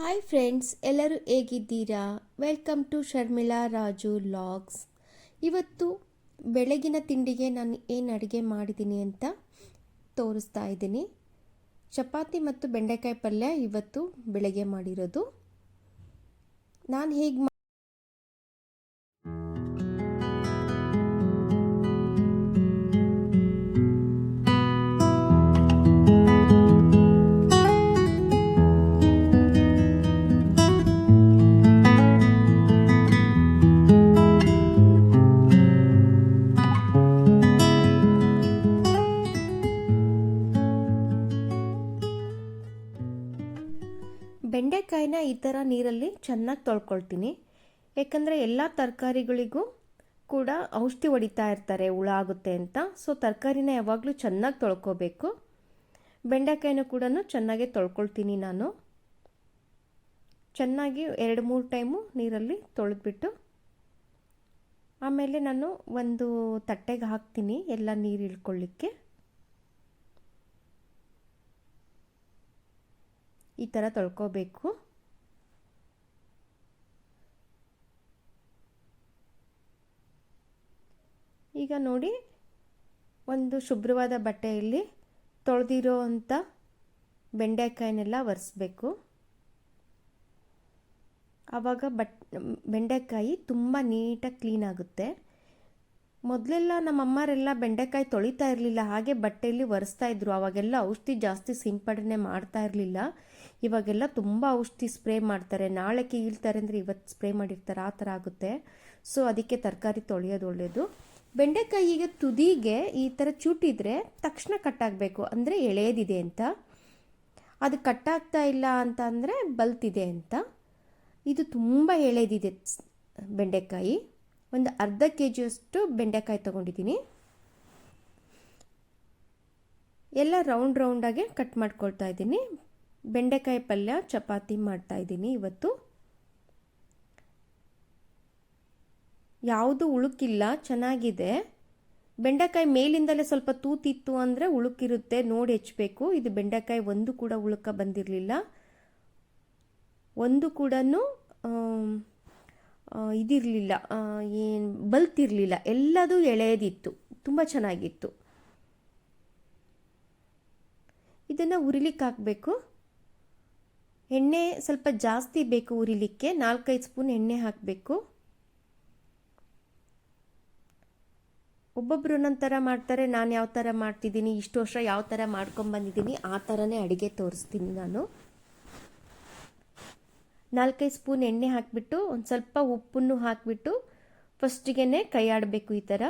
Hi friends ಎಲ್ಲರೂ ಹೇಗಿದ್ದೀರಾ? Welcome to Sharmila Raju logs ಇವತ್ತು ಬೆಳಗಿನ ತಿಂಡಿಗೆ ನಾನು ಏನು ಅಡುಗೆ ಮಾಡಿದ್ದೀನಿ ಅಂತ ತೋರಿಸ್ತಾ ಇದ್ದೀನಿ. ಚಪಾತಿ ಮತ್ತು ಬೆಂಡೆಕಾಯಿ ಪಲ್ಯ ಇವತ್ತು ಬೆಳಗ್ಗೆ ಮಾಡಿರೋದು. ನಾನು ಹೇಗೆ ಬೆಂಡೆಕಾಯಿನ ಈ ಥರ ನೀರಲ್ಲಿ ಚೆನ್ನಾಗಿ ತೊಳ್ಕೊಳ್ತೀನಿ. ಯಾಕಂದರೆ ಎಲ್ಲ ತರಕಾರಿಗಳಿಗೂ ಕೂಡ ಔಷಧಿ ಹೊಡಿತಾ ಇರ್ತಾರೆ, ಹುಳ ಆಗುತ್ತೆ ಅಂತ. ಸೊ ತರಕಾರಿನ ಯಾವಾಗಲೂ ಚೆನ್ನಾಗಿ ತೊಳ್ಕೊಬೇಕು. ಬೆಂಡೆಕಾಯಿನೂ ಕೂಡ ಚೆನ್ನಾಗೆ ತೊಳ್ಕೊಳ್ತೀನಿ ನಾನು. ಚೆನ್ನಾಗಿ ಎರಡು ಮೂರು ಟೈಮು ನೀರಲ್ಲಿ ತೊಳೆದ್ಬಿಟ್ಟು, ಆಮೇಲೆ ನಾನು ಒಂದು ತಟ್ಟೆಗೆ ಹಾಕ್ತೀನಿ ಎಲ್ಲ ನೀರು ಇಳ್ಕೊಳ್ಳಿಕ್ಕೆ. ಈ ಥರ ತೊಳ್ಕೋಬೇಕು. ಈಗ ನೋಡಿ, ಒಂದು ಶುಭ್ರವಾದ ಬಟ್ಟೆಯಲ್ಲಿ ತೊಳೆದಿರೋ ಅಂಥ ಬೆಂಡೆಕಾಯಿನೆಲ್ಲ ಒರೆಸ್ಬೇಕು. ಆವಾಗ ಬಟ್, ಬೆಂಡೆಕಾಯಿ ತುಂಬ ನೀಟಾಗಿ ಕ್ಲೀನ್ ಆಗುತ್ತೆ. ಮೊದಲೆಲ್ಲ ನಮ್ಮ ಅಮ್ಮರೆಲ್ಲ ಬೆಂಡೆಕಾಯಿ ತೊಳಿತಾ ಇರಲಿಲ್ಲ, ಹಾಗೆ ಬಟ್ಟೆಯಲ್ಲಿ ಒರೆಸ್ತಾ ಇದ್ರು. ಅವಾಗೆಲ್ಲ ಔಷಧಿ ಜಾಸ್ತಿ ಸಿಂಪಡಣೆ ಮಾಡ್ತಾ ಇರಲಿಲ್ಲ. ಇವಾಗೆಲ್ಲ ತುಂಬ ಔಷಧಿ ಸ್ಪ್ರೇ ಮಾಡ್ತಾರೆ. ನಾಳೆ ಕೀಳ್ತಾರೆ ಅಂದರೆ ಇವತ್ತು ಸ್ಪ್ರೇ ಮಾಡಿರ್ತಾರೆ. ಆ ಥರ ಆಗುತ್ತೆ. ಸೊ, ಅದಕ್ಕೆ ತರಕಾರಿ ತೊಳೆಯೋದು ಒಳ್ಳೆಯದು ಬೆಂಡೆಕಾಯಿಗೆ ತುದಿಗೆ ಈ ಥರ ಚೂಟಿದ್ರೆ ತಕ್ಷಣ ಕಟ್ಟಾಗಬೇಕು. ಅಂದರೆ ಎಳೆಯದಿದೆ ಅಂತ. ಅದು ಕಟ್ಟಾಗ್ತಾ ಇಲ್ಲ ಅಂತ ಅಂದರೆ ಬಲ್ತಿದೆ ಅಂತ. ಇದು ತುಂಬ ಎಳೆದಿದೆ ಬೆಂಡೆಕಾಯಿ. ಒಂದು ಅರ್ಧ ಕೆ ಜಿಯಷ್ಟು ಬೆಂಡೆಕಾಯಿ ತೊಗೊಂಡಿದ್ದೀನಿ. ಎಲ್ಲ ರೌಂಡ್ ರೌಂಡಾಗೆ ಕಟ್ ಮಾಡ್ಕೊಳ್ತಾ ಇದ್ದೀನಿ. ಬೆಂಡೆಕಾಯಿ ಪಲ್ಯ, ಚಪಾತಿ ಮಾಡ್ತಾ ಇದ್ದೀನಿ ಇವತ್ತು. ಯಾವುದು ಉಳುಕಿಲ್ಲ, ಚೆನ್ನಾಗಿದೆ. ಬೆಂಡೆಕಾಯಿ ಮೇಲಿಂದಲೇ ಸ್ವಲ್ಪ ತೂತಿತ್ತು ಅಂದರೆ ಉಳುಕಿರುತ್ತೆ, ನೋಡಿ ಹೆಚ್ಬೇಕು. ಇದು ಬೆಂಡೆಕಾಯಿ ಒಂದು ಕೂಡ ಉಳುಕ ಬಂದಿರಲಿಲ್ಲ. ಒಂದು ಕೂಡ ಇದಿರಲಿಲ್ಲ. ಏನು ಬಲ್ತಿರಲಿಲ್ಲ. ಎಲ್ಲದೂ ಎಳೆಯದಿತ್ತು. ತುಂಬ ಚೆನ್ನಾಗಿತ್ತು. ಇದನ್ನು ಉರಿಲಿಕ್ಕೆ ಹಾಕಬೇಕು ಎಣ್ಣೆ ಸ್ವಲ್ಪ ಜಾಸ್ತಿ ಬೇಕು ಉರಿಲಿಕ್ಕೆ. ನಾಲ್ಕೈದು ಸ್ಪೂನ್ ಎಣ್ಣೆ ಹಾಕಬೇಕು. ಒಬ್ಬೊಬ್ರು ಒಂದೊಂದು ಥರ ಮಾಡ್ತಾರೆ. ನಾನು ಯಾವ ಥರ ಮಾಡ್ತಿದ್ದೀನಿ, ಇಷ್ಟು ವರ್ಷ ಯಾವ ಥರ ಮಾಡ್ಕೊಂಬಂದಿದ್ದೀನಿ ಆ ಥರನೇ ಅಡುಗೆ ತೋರಿಸ್ತೀನಿ ನಾನು. ನಾಲ್ಕೈದು ಸ್ಪೂನ್ ಎಣ್ಣೆ ಹಾಕಿಬಿಟ್ಟು, ಒಂದು ಸ್ವಲ್ಪ ಉಪ್ಪನ್ನು ಹಾಕಿಬಿಟ್ಟು ಫಸ್ಟಿಗೆ ಕೈ ಆಡಬೇಕು ಈ ಥರ.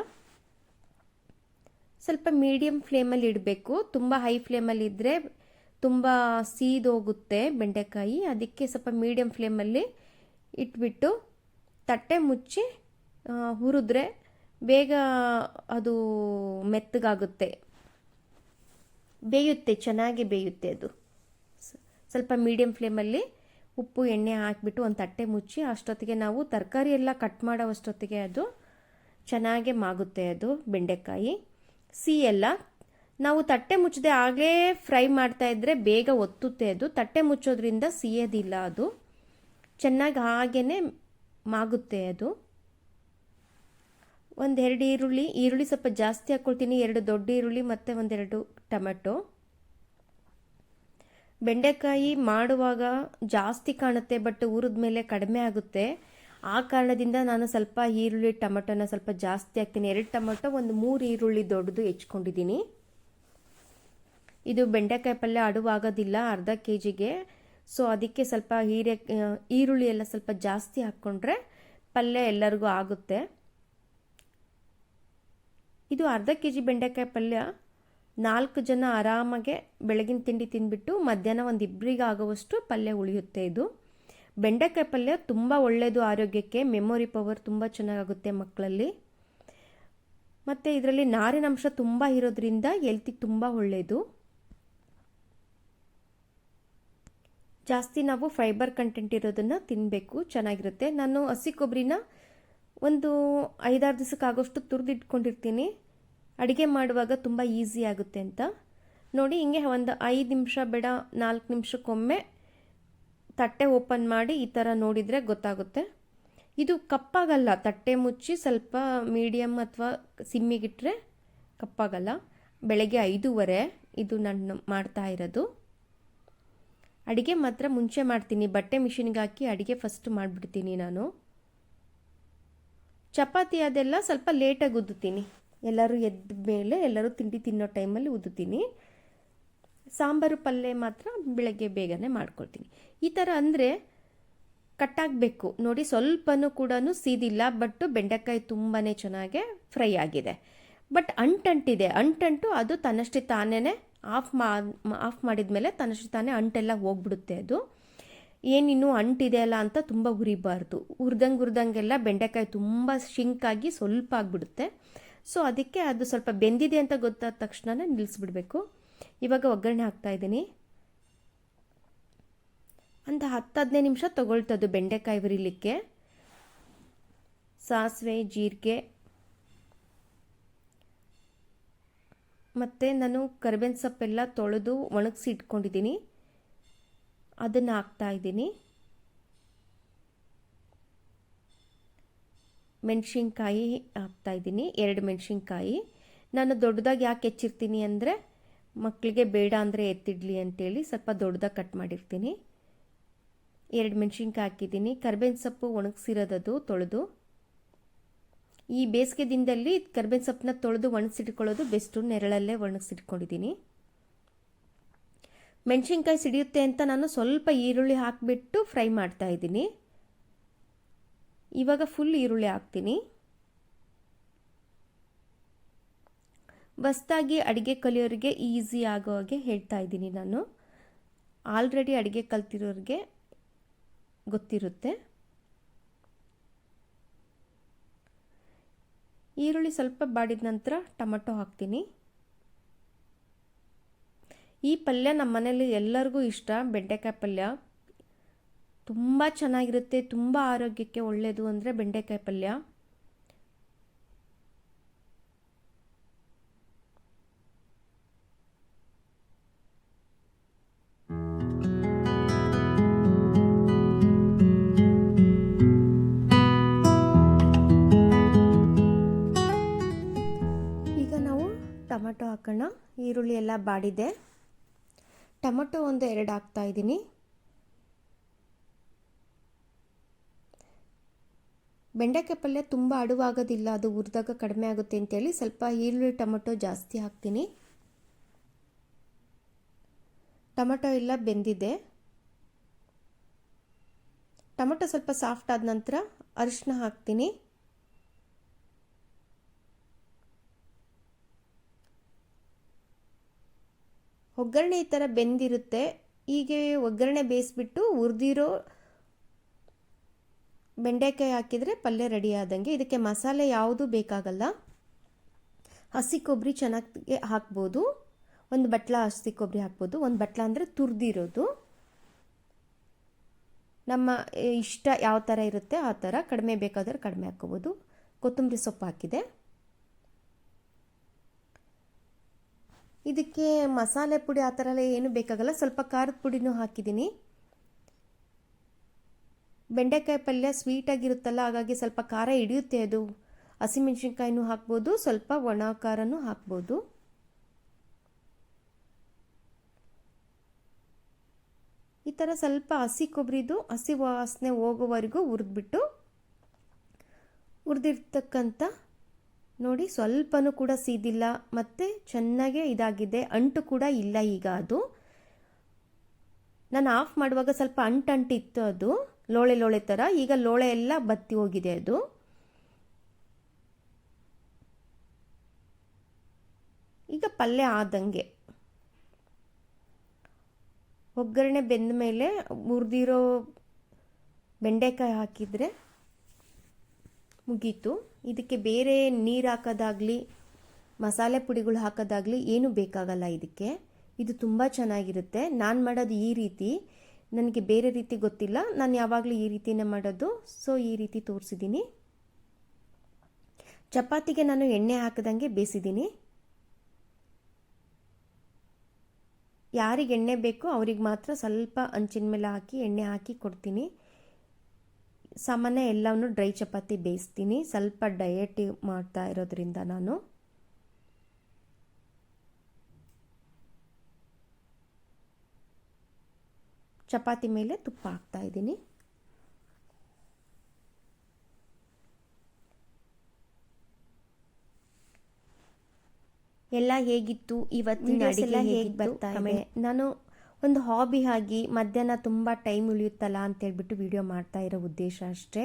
ಸ್ವಲ್ಪ ಮೀಡಿಯಮ್ ಫ್ಲೇಮಲ್ಲಿ ಇಡಬೇಕು. ತುಂಬ ಹೈ ಫ್ಲೇಮಲ್ಲಿ ಇದ್ದರೆ ತುಂಬ ಸೀದೋಗುತ್ತೆ ಬೆಂಡೆಕಾಯಿ. ಅದಕ್ಕೆ ಸ್ವಲ್ಪ ಮೀಡಿಯಮ್ ಫ್ಲೇಮಲ್ಲಿ ಇಟ್ಬಿಟ್ಟು ತಟ್ಟೆ ಮುಚ್ಚಿ ಹುರಿದ್ರೆ ಬೇಗ ಅದು ಮೆತ್ತಗಾಗುತ್ತೆ. ಬೇಯುತ್ತೆ, ಚೆನ್ನಾಗಿ ಬೇಯುತ್ತೆ ಅದು. ಸ್ವಲ್ಪ ಮೀಡಿಯಮ್ ಫ್ಲೇಮಲ್ಲಿ ಉಪ್ಪು, ಎಣ್ಣೆ ಹಾಕಿಬಿಟ್ಟು ಒಂದು ತಟ್ಟೆ ಮುಚ್ಚಿ ಅಷ್ಟೊತ್ತಿಗೆ ನಾವು ತರಕಾರಿ ಎಲ್ಲ ಕಟ್ ಮಾಡೋ ಅಷ್ಟೊತ್ತಿಗೆ ಅದು ಚೆನ್ನಾಗೆ ಮಾಗುತ್ತೆ ಅದು ಬೆಂಡೆಕಾಯಿ. ಸಿಹಿ ಎಲ್ಲ ನಾವು ತಟ್ಟೆ ಮುಚ್ಚದೆ ಆಗಲೇ ಫ್ರೈ ಮಾಡ್ತಾ ಇದ್ದರೆ ಬೇಗ ಒತ್ತುತ್ತೆ ಅದು. ತಟ್ಟೆ ಮುಚ್ಚೋದ್ರಿಂದ ಸಿಯೋದಿಲ್ಲ ಅದು. ಚೆನ್ನಾಗಿ ಹಾಗೇ ಮಾಗುತ್ತೆ ಅದು. ಒಂದೆರಡು ಈರುಳ್ಳಿ ಈರುಳ್ಳಿ ಸ್ವಲ್ಪ ಜಾಸ್ತಿ ಹಾಕ್ಕೊಳ್ತೀನಿ ಎರಡು ದೊಡ್ಡ ಈರುಳ್ಳಿ ಮತ್ತು ಒಂದೆರಡು ಟೊಮೆಟೊ. ಬೆಂಡೆಕಾಯಿ ಮಾಡುವಾಗ ಜಾಸ್ತಿ ಕಾಣುತ್ತೆ ಬಟ್ ಊರಿದ ಮೇಲೆ ಕಡಿಮೆ ಆಗುತ್ತೆ. ಆ ಕಾರಣದಿಂದ ನಾನು ಸ್ವಲ್ಪ ಈರುಳ್ಳಿ, ಟೊಮೆಟೊನ ಸ್ವಲ್ಪ ಜಾಸ್ತಿ ಹಾಕ್ತೀನಿ. ಎರಡು ಟೊಮೆಟೊ, ಒಂದು ಮೂರು ಈರುಳ್ಳಿ ದೊಡ್ಡದು ಹೆಚ್ಕೊಂಡಿದ್ದೀನಿ. ಇದು ಬೆಂಡೆಕಾಯಿ ಪಲ್ಯ ಅಡುವಾಗೋದಿಲ್ಲ, ಅರ್ಧ ಕೆ ಜಿಗೆ ಸೊ ಅದಕ್ಕೆ ಸ್ವಲ್ಪ ಹೀರೆ, ಈರುಳ್ಳಿ ಎಲ್ಲ ಸ್ವಲ್ಪ ಜಾಸ್ತಿ ಹಾಕ್ಕೊಂಡ್ರೆ ಪಲ್ಯ ಎಲ್ಲರಿಗೂ ಆಗುತ್ತೆ. ಇದು ಅರ್ಧ ಕೆ ಜಿ ಬೆಂಡೆಕಾಯಿ ಪಲ್ಯ. ನಾಲ್ಕು ಜನ ಆರಾಮಾಗೆ ಬೆಳಗಿನ ತಿಂಡಿ ತಿಂದ್ಬಿಟ್ಟು ಮಧ್ಯಾಹ್ನ ಒಂದು ಇಬ್ಬರಿಗೆ ಆಗುವಷ್ಟು ಪಲ್ಯ ಉಳಿಯುತ್ತೆ ಇದು. ಬೆಂಡೆಕಾಯಿ ಪಲ್ಯ ತುಂಬ ಒಳ್ಳೆಯದು ಆರೋಗ್ಯಕ್ಕೆ ಮೆಮೊರಿ ಪವರ್ ತುಂಬ ಚೆನ್ನಾಗಾಗುತ್ತೆ ಮಕ್ಕಳಲ್ಲಿ. ಮತ್ತು ಇದರಲ್ಲಿ ನಾರಿನಂಶ ತುಂಬ ಇರೋದ್ರಿಂದ ಹೆಲ್ತಿಗೆ ತುಂಬ ಒಳ್ಳೆಯದು ಜಾಸ್ತಿ ನಾವು ಫೈಬರ್ ಕಂಟೆಂಟ್ ಇರೋದನ್ನು ತಿನ್ನಬೇಕು ಚೆನ್ನಾಗಿರುತ್ತೆ. ನಾನು ಹಸಿ ಕೊಬ್ಬರಿನ ಒಂದು ಐದಾರು ದಿವಸಕ್ಕಾಗೋಷ್ಟು ತುರಿದಿಟ್ಕೊಂಡಿರ್ತೀನಿ. ಅಡುಗೆ ಮಾಡುವಾಗ ತುಂಬ ಈಸಿ ಆಗುತ್ತೆ ಅಂತ. ನೋಡಿ, ಹಿಂಗೆ ಒಂದು ಐದು ನಿಮಿಷ ಬೇಡ, ನಾಲ್ಕು ನಿಮಿಷಕ್ಕೊಮ್ಮೆ ತಟ್ಟೆ ಓಪನ್ ಮಾಡಿ ಈ ಥರ ನೋಡಿದರೆ ಗೊತ್ತಾಗುತ್ತೆ. ಇದು ಕಪ್ಪಾಗಲ್ಲ, ತಟ್ಟೆ ಮುಚ್ಚಿ ಸ್ವಲ್ಪ ಮೀಡಿಯಮ್ ಅಥವಾ ಸಿಮ್ಮಿಗಿಟ್ರೆ ಕಪ್ಪಾಗಲ್ಲ. ಬೆಳಗ್ಗೆ ಐದೂವರೆ ಇದು ನಾನು ಮಾಡ್ತಾ ಇರೋದು. ಅಡುಗೆ ಮಾತ್ರ ಮುಂಚೆ ಮಾಡ್ತೀನಿ. ಬಟ್ಟೆ ಮಿಷಿನ್ಗೆ ಹಾಕಿ ಅಡುಗೆ ಫಸ್ಟ್ ಮಾಡಿಬಿಡ್ತೀನಿ ನಾನು. ಚಪಾತಿ ಅದೆಲ್ಲ ಸ್ವಲ್ಪ ಲೇಟಾಗಿ ಉದ್ದುತ್ತೀನಿ ಎಲ್ಲರೂ ಎದ್ದ ಮೇಲೆ ಎಲ್ಲರೂ ತಿಂಡಿ ತಿನ್ನೋ ಟೈಮಲ್ಲಿ ಉದ್ದುತ್ತೀನಿ ಸಾಂಬಾರು ಪಲ್ಯ ಮಾತ್ರ ಬೆಳಗ್ಗೆ ಬೇಗನೆ ಮಾಡ್ಕೊಳ್ತೀನಿ. ಈ ಥರ ಅಂದರೆ ಕಟ್ಟಾಗಬೇಕು. ನೋಡಿ ಸ್ವಲ್ಪನೂ ಕೂಡ ಸೀದಿಲ್ಲ ಬಟ್ ಬೆಂಡೆಕಾಯಿ ತುಂಬಾ ಚೆನ್ನಾಗೆ ಫ್ರೈ ಆಗಿದೆ. ಬಟ್ ಅಂಟಂಟಿದೆ. ಅಂಟಂಟು ಅದು ತನ್ನಷ್ಟೇ ತಾನೇ ಆಫ್ ಮಾ, ಆಫ್ ಮಾಡಿದ ಮೇಲೆ ತನ್ನಷ್ಟೇ ತಾನೇ ಅಂಟೆಲ್ಲ ಹೋಗ್ಬಿಡುತ್ತೆ ಅದು. ಏನಿನ್ನೂ ಅಂಟಿದೆ ಅಲ್ಲ ಅಂತ ತುಂಬ ಉರಿಬಾರ್ದು. ಉರ್ದಂಗೆ ಉರ್ದಂಗೆಲ್ಲ ಬೆಂಡೆಕಾಯಿ ತುಂಬ ಶಿಂಕಾಗಿ ಸ್ವಲ್ಪ ಆಗಿಬಿಡುತ್ತೆ. ಸೊ ಅದಕ್ಕೆ ಅದು ಸ್ವಲ್ಪ ಬೆಂದಿದೆ ಅಂತ ಗೊತ್ತಾದ ತಕ್ಷಣನೇ ನಿಲ್ಲಿಸ್ಬಿಡ್ಬೇಕು. ಇವಾಗ ಒಗ್ಗರಣೆ ಹಾಕ್ತಾ ಇದ್ದೀನಿ. ಒಂದು ಹತ್ತು ಹದಿನೈದು ನಿಮಿಷ ತೊಗೊಳ್ತದ್ದು ಬೆಂಡೆಕಾಯಿ ಬರೀಲಿಕ್ಕೆ ಸಾಸಿವೆ, ಜೀರಿಗೆ. ಮತ್ತು ನಾನು ಕರಿಬೇವಿನ ಸೊಪ್ಪೆಲ್ಲ ತೊಳೆದು ಒಣಗಿಸಿ ಇಟ್ಕೊಂಡಿದ್ದೀನಿ. ಅದನ್ನು ಹಾಕ್ತಾ ಇದ್ದೀನಿ. ಮೆಣಸಿನ್ಕಾಯಿ ಹಾಕ್ತಾ ಇದ್ದೀನಿ, ಎರಡು ಮೆಣಸಿನ್ಕಾಯಿ. ನಾನು ದೊಡ್ಡದಾಗಿ ಯಾಕೆ ಹೆಚ್ಚಿರ್ತೀನಿ ಅಂದರೆ ಮಕ್ಕಳಿಗೆ ಬೇಡ ಅಂದರೆ ಎತ್ತಿಡ್ಲಿ ಅಂತೇಳಿ ಸ್ವಲ್ಪ ದೊಡ್ಡದಾಗಿ ಕಟ್ ಮಾಡಿರ್ತೀನಿ. ಎರಡು ಮೆಣಸಿನ್ಕಾಯಿ ಹಾಕಿದ್ದೀನಿ, ಕರ್ಬೇವಿನ ಸೊಪ್ಪು ಒಣಗಿಸಿರೋದದು ತೊಳೆದು. ಈ ಬೇಸಿಗೆ ದಿನದಲ್ಲಿ ಕರ್ಬೇವಿನ ಸೊಪ್ಪನ್ನ ತೊಳೆದು ಒಣಗಿಸಿಟ್ಕೊಳ್ಳೋದು ಬೆಸ್ಟು, ನೆರಳಲ್ಲೇ ಒಣಗಿಸಿಟ್ಕೊಂಡಿದ್ದೀನಿ. ಮೆಣಸಿನ್ಕಾಯಿ ಸಿಡಿಯುತ್ತೆ ಅಂತ ನಾನು ಸ್ವಲ್ಪ ಈರುಳ್ಳಿ ಹಾಕಿಬಿಟ್ಟು ಫ್ರೈ ಮಾಡ್ತಾ ಇದ್ದೀನಿ. ಇವಾಗ ಫುಲ್ ಈರುಳ್ಳಿ ಹಾಕ್ತೀನಿ. ಹೊಸ್ದಾಗಿ ಅಡುಗೆ ಕಲಿಯೋರಿಗೆ ಈಸಿ ಆಗೋ ಹಾಗೆ ಹೇಳ್ತಾ ಇದ್ದೀನಿ ನಾನು. ಆಲ್ರೆಡಿ ಅಡುಗೆ ಕಲ್ತಿರೋರಿಗೆ ಗೊತ್ತಿರುತ್ತೆ. ಈರುಳ್ಳಿ ಸ್ವಲ್ಪ ಬಾಡಿದ ನಂತರ ಟೊಮಟೊ ಹಾಕ್ತೀನಿ. ಈ ಪಲ್ಯ ನಮ್ಮ ಮನೇಲಿ ಎಲ್ಲರಿಗೂ ಇಷ್ಟ, ಬೆಂಡೆಕಾಯಿ ಪಲ್ಯ. ತುಂಬ ಚೆನ್ನಾಗಿರುತ್ತೆ, ತುಂಬ ಆರೋಗ್ಯಕ್ಕೆ ಒಳ್ಳೆಯದು ಅಂದರೆ ಬೆಂಡೆಕಾಯಿ ಪಲ್ಯ. ಟೊಮೆಟೊ ಹಾಕೋಣ. ಈರುಳ್ಳಿ ಎಲ್ಲ ಬಾಡಿದೆ. ಟೊಮೆಟೊ ಒಂದು ಎರಡು ಹಾಕ್ತಾ ಇದ್ದೀನಿ. ಬೆಂಡೆಕಾಯಿ ಪಲ್ಯ ತುಂಬ ಅಡುವಾಗೋದಿಲ್ಲ, ಅದು ಹುರಿದಾಗ ಕಡಿಮೆ ಆಗುತ್ತೆ ಅಂತೇಳಿ ಸ್ವಲ್ಪ ಈರುಳ್ಳಿ, ಟೊಮೊಟೊ ಜಾಸ್ತಿ ಹಾಕ್ತೀನಿ. ಟೊಮೊಟೊ ಎಲ್ಲ ಬೆಂದಿದೆ. ಟೊಮೊಟೊ ಸ್ವಲ್ಪ ಸಾಫ್ಟ್ ಆದ ನಂತರ ಅರಿಶಿನ ಹಾಕ್ತೀನಿ. ಒಗ್ಗರಣೆ ಈ ಥರ ಬೆಂದಿರುತ್ತೆ. ಹೀಗೆ ಒಗ್ಗರಣೆ ಬೇಯಿಸ್ಬಿಟ್ಟು ಹುರಿದಿರೋ ಬೆಂಡೆಕಾಯಿ ಹಾಕಿದರೆ ಪಲ್ಯ ರೆಡಿ ಆದಂಗೆ. ಇದಕ್ಕೆ ಮಸಾಲೆ ಯಾವುದೂ ಬೇಕಾಗಲ್ಲ. ಹಸಿ ಕೊಬ್ಬರಿ ಚೆನ್ನಾಗಿ ಹಾಕ್ಬೋದು. ಒಂದು ಬಟ್ಲ ಹಸಿ ಕೊಬ್ಬರಿ ಹಾಕ್ಬೋದು. ಒಂದು ಬಟ್ಲ ಅಂದರೆ ತುರಿದಿರೋದು. ನಮ್ಮ ಇಷ್ಟ ಯಾವ ಥರ ಇರುತ್ತೆ ಆ ಥರ ಕಡಿಮೆ ಬೇಕಾದರೆ ಕಡಿಮೆ ಹಾಕ್ಕೋಬೋದು. ಕೊತ್ತಂಬರಿ ಸೊಪ್ಪು ಹಾಕಿದೆ. ಇದಕ್ಕೆ ಮಸಾಲೆ ಪುಡಿ ಆ ಥರ ಏನು ಬೇಕಾಗಲ್ಲ. ಸ್ವಲ್ಪ ಖಾರದ ಪುಡಿನೂ ಹಾಕಿದ್ದೀನಿ. ಬೆಂಡೆಕಾಯಿ ಪಲ್ಯ ಸ್ವೀಟಾಗಿರುತ್ತಲ್ಲ ಹಾಗಾಗಿ ಸ್ವಲ್ಪ ಖಾರ ಹಿಡಿಯುತ್ತೆ ಅದು. ಹಸಿಮೆಣ್ಸಿನ್ಕಾಯಿನೂ ಹಾಕ್ಬೋದು, ಸ್ವಲ್ಪ ಒಣ ಖಾರನೂ ಹಾಕ್ಬೋದು. ಈ ಥರ ಸ್ವಲ್ಪ ಹಸಿ ಕೊಬ್ಬರಿದು ಹಸಿ ವಾಸನೆ ಹೋಗೋವರೆಗೂ ಹುರಿದ್ಬಿಟ್ಟು, ಹುರಿದಿರ್ತಕ್ಕಂಥ ನೋಡಿ ಸ್ವಲ್ಪನೂ ಕೂಡ ಸೀದಿಲ್ಲ, ಮತ್ತು ಚೆನ್ನಾಗೇ ಇದಾಗಿದೆ. ಅಂಟು ಕೂಡ ಇಲ್ಲ ಈಗ ಅದು. ನಾನು ಆಫ್ ಮಾಡುವಾಗ ಸ್ವಲ್ಪ ಅಂಟಂಟಿತ್ತು ಅದು. ಲೋಳೆ ಲೋಳೆ ಥರ ಈಗ ಲೋಳೆ ಎಲ್ಲ ಬತ್ತಿ ಹೋಗಿದೆ ಅದು. ಈಗ ಪಲ್ಯ ಆದಂಗೆ. ಒಗ್ಗರಣೆ ಬೆಂದ ಮೇಲೆ ಮುರಿದಿರೋ ಬೆಂಡೆಕಾಯಿ ಹಾಕಿದರೆ ಮುಗೀತು. ಇದಕ್ಕೆ ಬೇರೆ ನೀರು ಹಾಕೋದಾಗಲಿ, ಮಸಾಲೆ ಪುಡಿಗಳು ಹಾಕೋದಾಗಲಿ ಏನೂ ಬೇಕಾಗಲ್ಲ ಇದಕ್ಕೆ. ಇದು ತುಂಬ ಚೆನ್ನಾಗಿರುತ್ತೆ. ನಾನು ಮಾಡೋದು ಈ ರೀತಿ. ನನಗೆ ಬೇರೆ ರೀತಿ ಗೊತ್ತಿಲ್ಲ. ನಾನು ಯಾವಾಗಲೂ ಈ ರೀತಿನೇ ಮಾಡೋದು. ಸೊ ಈ ರೀತಿ ತೋರಿಸಿದ್ದೀನಿ. ಚಪಾತಿಗೆ ನಾನು ಎಣ್ಣೆ ಹಾಕದಂಗೆ ಬೇಯಿಸಿದ್ದೀನಿ. ಯಾರಿಗೆ ಎಣ್ಣೆ ಬೇಕೋ ಅವ್ರಿಗೆ ಮಾತ್ರ ಸ್ವಲ್ಪ ಹಂಚಿನ ಮೇಲೆ ಹಾಕಿ, ಎಣ್ಣೆ ಹಾಕಿ ಕೊಡ್ತೀನಿ. ಸಾಮಾನ್ಯ ಎಲ್ಲವನ್ನು ಡ್ರೈ ಚಪಾತಿ ಬೇಯಿಸ್ತೀನಿ. ಸ್ವಲ್ಪ ಡಯಟ್ ಮಾಡ್ತಾ ಇರೋದ್ರಿಂದ ನಾನು. ಚಪಾತಿ ಮೇಲೆ ತುಪ್ಪ ಹಾಕ್ತಾ ಇದ್ದೀನಿ. ಎಲ್ಲ ಹೇಗಿತ್ತು? ಇವತ್ತಿನ ಅಡಿಗೆ ಹೇಗೆ ಬರ್ತಾ ಇದೆ ನಾನು ಒಂದು ಹಾಬಿ ಆಗಿ ಮಧ್ಯಾಹ್ನ ತುಂಬ ಟೈಮ್ ಉಳಿಯುತ್ತಲ್ಲ ಅಂತ ಹೇಳ್ಬಿಟ್ಟು ವಿಡಿಯೋ ಮಾಡ್ತಾ ಇರೋ ಉದ್ದೇಶ ಅಷ್ಟೇ.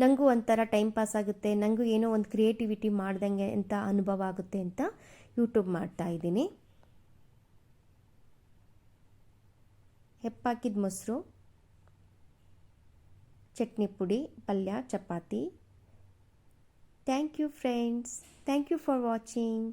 ನನಗೂ ಒಂಥರ ಟೈಮ್ ಪಾಸ್ ಆಗುತ್ತೆ. ನನಗೂ ಏನೋ ಒಂದು ಕ್ರಿಯೇಟಿವಿಟಿ ಮಾಡ್ದಂಗೆ ಅಂತ ಅನುಭವ ಆಗುತ್ತೆ ಅಂತ ಯೂಟ್ಯೂಬ್ ಮಾಡ್ತಾ ಇದ್ದೀನಿ. ಹೆಪ್ಪಾಕಿದ ಮೊಸರು ಚಟ್ನಿ ಪುಡಿ ಪಲ್ಯ chapati thank you friends thank you for watching